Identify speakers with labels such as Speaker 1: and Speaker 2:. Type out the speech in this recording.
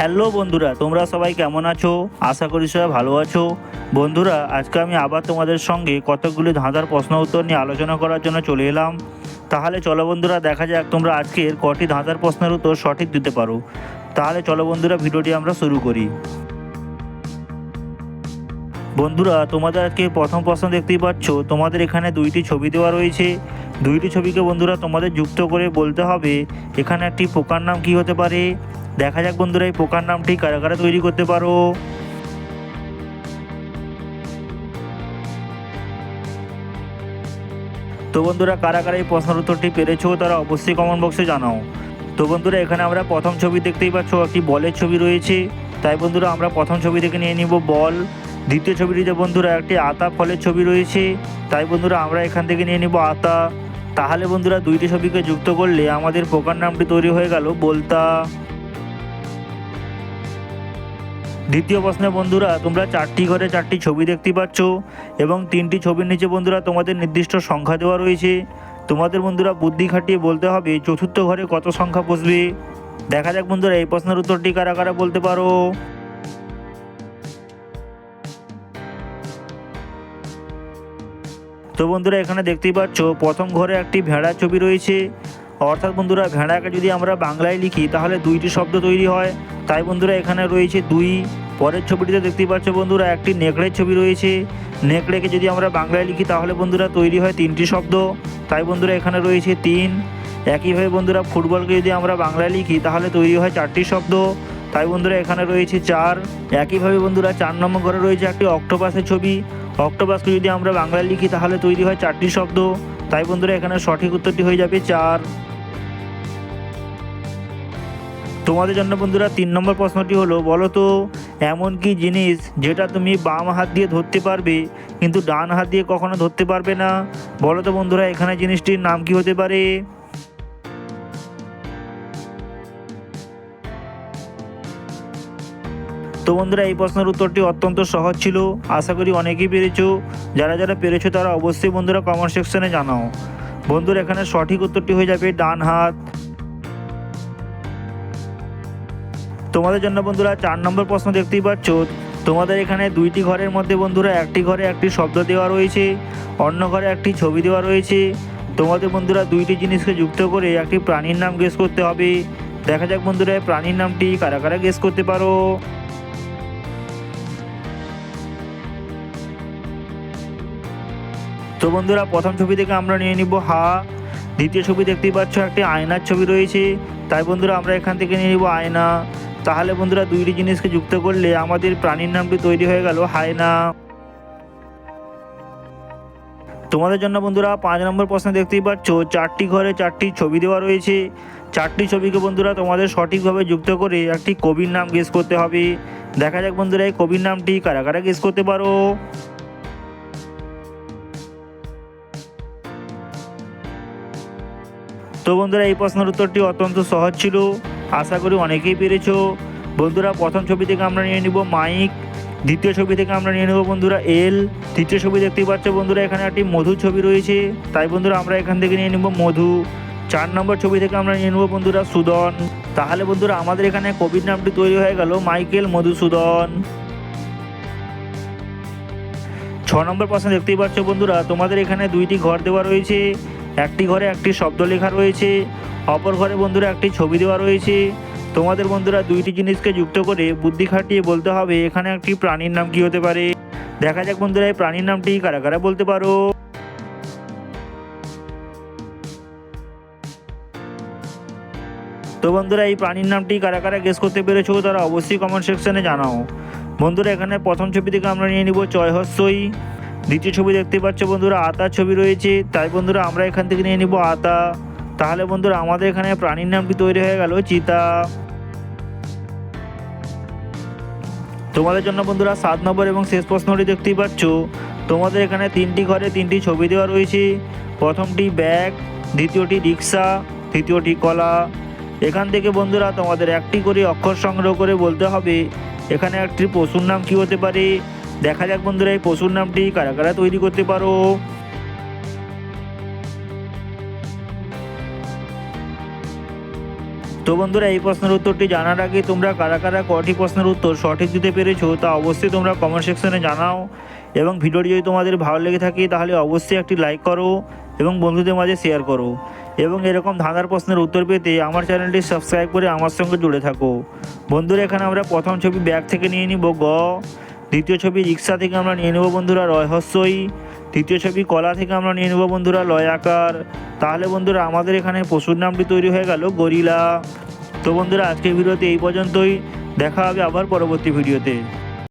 Speaker 1: Hello বন্ধুরা, তোমরা সবাই কেমন আছো? আশা করি সবাই ভালো আছো। বন্ধুরা, আজকে আমি আবার তোমাদের সঙ্গে কতকগুলি ধাঁধার প্রশ্ন উত্তর নিয়ে আলোচনা করার জন্য চলে এলাম। তাহলে চলো বন্ধুরা, দেখা যাক তোমরা আজকের কটি ধাঁধার প্রশ্নের উত্তর সঠিক দিতে পারো। তাহলে চলো বন্ধুরা, ভিডিওটি আমরা শুরু করি। বন্ধুরা, তোমাদের আজকে প্রথম প্রশ্ন দেখতেই পাচ্ছ, তোমাদের এখানে দুইটি ছবি দেওয়া রয়েছে। দুইটি ছবিকে বন্ধুরা তোমাদের যুক্ত করে বলতে হবে, এখানে একটি পোকার নাম কি হতে পারে? দেখা যাক বন্ধুরা, এই পোকার নামটি কারা কারা তৈরি করতে পারো? তো বন্ধুরা, কারা কারা এই প্রশ্নের উত্তরটি পেরেছ তারা অবশ্যই কমেন্ট বক্সে জানাও। তো বন্ধুরা, এখানে আমরা প্রথম ছবি দেখতেই পাচ্ছ, একটি বলের ছবি রয়েছে। তাই বন্ধুরা, আমরা প্রথম ছবি থেকে নিয়ে নিব বল। দ্বিতীয় ছবিটিতে বন্ধুরা, একটি আতা ফলের ছবি রয়েছে। তাই বন্ধুরা, আমরা এখান থেকে নিয়ে নিব আতা। তাহলে বন্ধুরা, দুইটি ছবিকে যুক্ত করলে আমাদের পোকার নামটি তৈরি হয়ে গেল বলতা। দ্বিতীয় প্রশ্নে বন্ধুরা, তোমরা চারটি ঘরে চারটি ছবি দেখতে পাচ্ছ এবং তিনটি ছবির নিচে বন্ধুরা তোমাদের নির্দিষ্ট সংখ্যা দেওয়া রয়েছে। তোমাদের বন্ধুরা বুদ্ধি খাটিয়ে বলতে হবে, চতুর্থ ঘরে কত সংখ্যা বসবে? দেখা যাক বন্ধুরা, এই প্রশ্নের উত্তরটি কারা কারা বলতে পারো? তো বন্ধুরা, এখানে দেখতেই পাচ্ছ, প্রথম ঘরে একটি ভেড়ার ছবি রয়েছে। অর্থাৎ বন্ধুরা ভেড়াকে যদি আমরা বাংলায় লিখি, তাহলে দুইটি শব্দ তৈরি হয়। তাই বন্ধুরা, এখানে রয়েছে দুই। পরের ছবিটিতে দেখতে পাচ্ছ বন্ধুরা, একটি নেকড়ের ছবি রয়েছে। নেকড়েকে যদি আমরা বাংলায় লিখি, তাহলে বন্ধুরা তৈরি হয় তিনটি শব্দ। তাই বন্ধুরা, এখানে রয়েছে তিন। একইভাবে বন্ধুরা, ফুটবলকে যদি আমরা বাংলায় লিখি, তাহলে তৈরি হয় চারটি শব্দ। তাই বন্ধুরা, এখানে রয়েছে চার। একইভাবে বন্ধুরা, চার নম্বর ঘরে রয়েছে একটি অক্টোপাসের ছবি। অক্টোপাসকে যদি আমরা বাংলায় লিখি, তাহলে তৈরি হয় চারটি শব্দ। তাই বন্ধুরা এখানে সঠিক উত্তরটি হয়ে যাবে চার। তোমাদের জন্য বন্ধুরা তিন নম্বর প্রশ্নটি হলো, বলো তো, এমন কি জিনিস যেটা তুমি বাম হাত দিয়ে ধরতে পারবে, কিন্তু ডান হাত দিয়ে কখনো ধরতে পারবে না? বলো তো বন্ধুরা, এখানে জিনিসটির নাম কি হতে পারে? তো বন্ধুরা, এই প্রশ্নের উত্তরটি অত্যন্ত সহজ ছিল, আশা করি অনেকেই পেরেছ। যারা যারা পেরেছ তারা অবশ্যই বন্ধুরা কমেন্ট সেকশনে জানাও। বন্ধুরা এখানে সঠিক উত্তরটি হয়ে যাবে ডান হাত। তোমাদের জন্য বন্ধুরা চার নম্বর প্রশ্ন দেখতেই পাচ্ছ। তোমাদের এখানে দুইটি ঘরের মধ্যে বন্ধুরা একটি ঘরে একটি শব্দ দেওয়া রয়েছে, অন্য ঘরে একটি ছবি দেওয়া রয়েছে। তোমাদের বন্ধুরা দুইটি জিনিসকে যুক্ত করে একটি প্রাণীর নাম গেস করতে হবে। দেখা যাক বন্ধুরা প্রাণীর নামটি কারা কারা গেস করতে পারো। তো বন্ধুরা, প্রথম ছবি থেকে আমরা নিয়ে নিব। হা, দ্বিতীয় ছবি দেখতেই পাচ্ছ, একটি আয়নার ছবি রয়েছে। তাই বন্ধুরা, আমরা এখান থেকে নিয়ে নিব আয়না। তাহলে বন্ধুরা, দুইটি জিনিসকে যুক্ত করলে আমাদের প্রাণীর নামটি তৈরি হয়ে গেল, হায়না। তোমাদের জন্য বন্ধুরা, পাঁচ নম্বর প্রশ্ন দেখতেই পাচ্ছ, চারটি ঘরে চারটি ছবি দেওয়া রয়েছে। চারটি ছবিকে বন্ধুরা, তোমাদের সঠিকভাবে যুক্ত করে একটি কবির নাম গেস করতে হবে। দেখা যাক বন্ধুরা, এই কবির নামটি কারা কারা গেস করতে পারো? তো বন্ধুরা, এই প্রশ্নের উত্তরটি অত্যন্ত সহজ ছিল। আশা করি অনেকেই পেরেছ। বন্ধুরা, প্রথম ছবি থেকে আমরা নিয়ে নিব মাইক। দ্বিতীয় ছবি থেকে আমরা নিয়ে নেব বন্ধুরা এল। তৃতীয় ছবি দেখতেই পাচ্ছ বন্ধুরা, এখানে একটি মধু ছবি রয়েছে। তাই বন্ধুরা, আমরা এখান থেকে নিয়ে নেব মধু। চার নম্বর ছবি থেকে আমরা নিয়ে নেব বন্ধুরা সুদন। তাহলে বন্ধুরা, আমাদের এখানে কবির নামটি তৈরি হয়ে গেল, মাইকেল মধুসূদন ছ নম্বর প্রশ্ন দেখতেই পাচ্ছ বন্ধুরা, তোমাদের এখানে দুইটি ঘর দেওয়া রয়েছে। একটি ঘরে একটি শব্দ লেখা রয়েছে, অপর ঘরে বন্ধুরা একটি ছবি দেওয়া রয়েছে। তোমাদের বন্ধুরা দুইটি জিনিসকে যুক্ত করে বুদ্ধি খাটিয়ে বলতে হবে, এখানে একটি প্রাণীর নাম কি হতে পারে? দেখা যাক বন্ধুরা, এই প্রাণীর নামটি কারা কারা বলতে পারো? তো বন্ধুরা, এই প্রাণীর নামটি কারা কারা গেস করতে পেরেছ, তারা অবশ্যই কমেন্ট সেকশনে জানাও। বন্ধুরা, এখানে প্রথম ছবি থেকে আমরা নিয়ে নিব চয় হস্যই। দ্বিতীয় ছবি দেখতে পাচ্ছ বন্ধুরা আতার ছবি রয়েছে। তাই বন্ধুরা, আমরা এখান থেকে নিয়ে নিব আতা। তাহলে বন্ধুরা, আমাদের এখানে প্রাণীর নামটি তৈরি হয়ে গেল, চিতা। তোমাদের জন্য বন্ধুরা, সাত নম্বর এবং শেষ প্রশ্নটি দেখতেই পাচ্ছ। তোমাদের এখানে তিনটি ঘরে তিনটি ছবি দেওয়া রয়েছে। প্রথমটি ব্যাগ, দ্বিতীয়টি রিক্সা, তৃতীয়টি কলা। এখান থেকে বন্ধুরা, তোমাদের একটি করে অক্ষর সংগ্রহ করে বলতে হবে। এখানে একটি পশুর নাম কি হতে পারে? দেখা যাক বন্ধুরা, এই পশুর নামটি কারা কারা তৈরি করতে পারো? তো বন্ধুরা, এই প্রশ্নের উত্তরটি জানার আগে তোমরা কারা কারা কটি প্রশ্নের উত্তর সঠিক দিতে পেরেছ তা অবশ্যই তোমরা কমেন্ট সেকশনে জানাও। এবং ভিডিওটি যদি তোমাদের ভালো লেগে থাকে, তাহলে অবশ্যই একটি লাইক করো এবং বন্ধুদের মাঝে শেয়ার করো। এবং এরকম ধাঁধার প্রশ্নের উত্তর পেতে আমার চ্যানেলটি সাবস্ক্রাইব করে আমার সঙ্গে জুড়ে থাকো। বন্ধুরা, এখানে আমরা প্রথম ছবি ব্যাগ থেকে নিয়ে নিব গ। দ্বিতীয় ছবি রিক্সা থেকে আমরা নিয়ে নেব বন্ধুরা রহস্যই তৃতীয় ছবি কলা থেকে আমরা নিয়ে নেব বন্ধুরা, লয় আকার। তাহলে বন্ধুরা, আমাদের এখানে পশুর নামটি তৈরি হয়ে গেল, গরিলা। তো বন্ধুরা, আজকের ভিডিওতে এই পর্যন্তই। দেখা হবে আবার পরবর্তী ভিডিওতে।